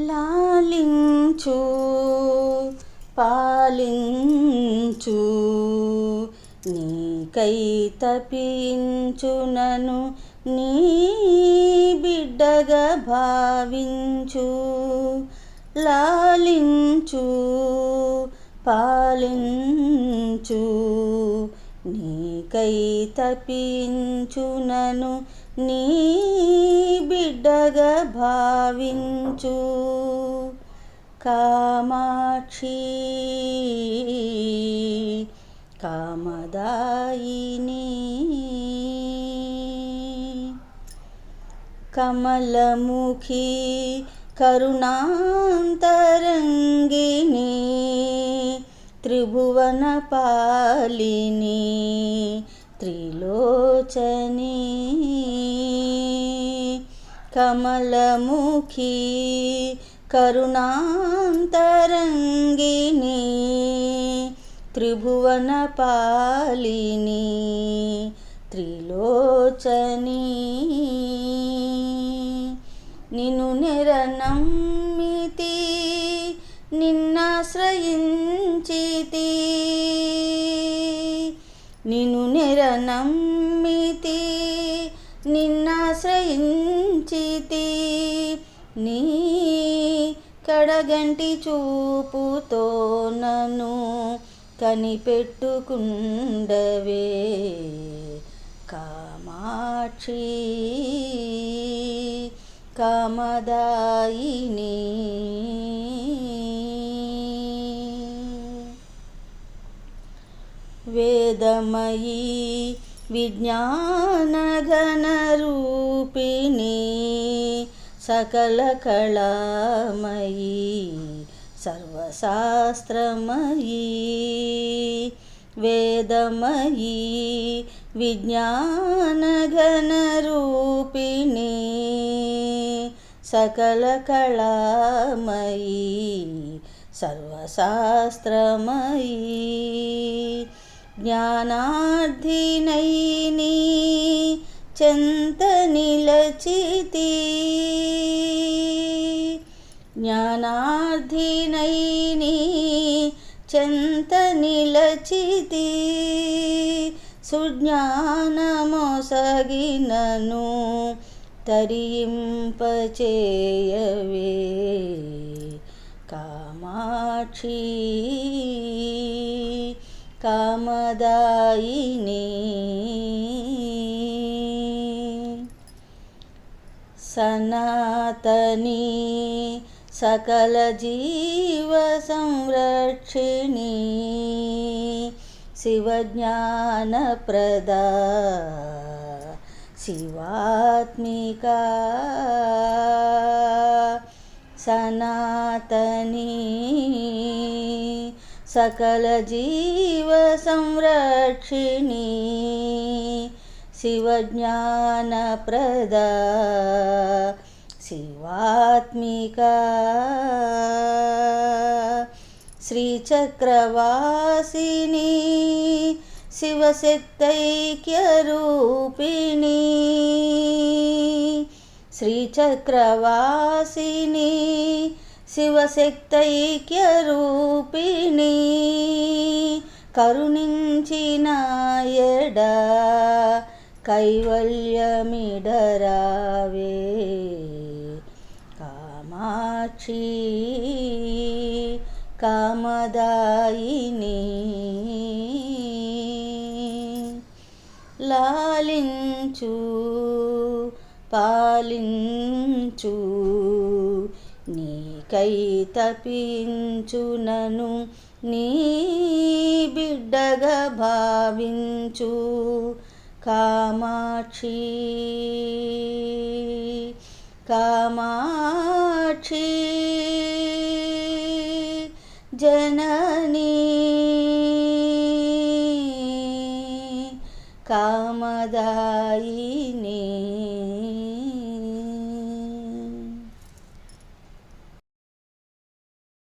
లాలించు పాలించు నీకై తపించునను నీ బిడ్డగా భావించు. లాలించు పాలించు నీకై తపించునను నీ బిడ్డగా భావించు. కామాక్షి కామదాయిని కమలముఖి కరుణాంతరంగిణీ త్రిభువన పాలిని త్రిలోచని కమలముఖి కరుణాంతరంగిణి త్రిభువన పాలిని త్రిలోచని నిన్ను నిరనమ్మితి నిన్నాశ్రయించితి నీ కడగంటి చూపుతో నన్ను కనిపెట్టుకుండవే. కామాక్షి కామదాయిని वेदमयी विज्ञानघनरूपिणी सकलकलामयी सर्वशास्त्रमयी वेदमयी विज्ञानघनरूपिणी सकलकलामयी सर्वशास्त्रमयी జ్ఞానార్థినైని చెంత నిలచితి. జ్ఞానార్థినైని చెంత నిలచితి. సుజ్ఞానమొసగినను తరింపచేయవే. కామాక్షి कामदायिनी सनातनी सकल जीव संरक्षिणी सकलजीवसंरक्षिणी शिवज्ञानप्रदा शिवात्मिका सनातनी శివాత్మిక సనాతని సకల జీవ సంరక్షిణి. శివజ్ఞానప్రదా శివాత్మిక. శ్రీచక్రవాసిని శివశక్తైక్యరూపిణి శ్రీచక్రవాసిని కరుణించిన ఎడ కైవల్యమిడరావే కామాక్షి కామదాయిని లాలించు పాలించు కై తపించునను నీ బిడ్డగా భావించు. కామాక్షి కామాక్షి జననీ కామదాయిని.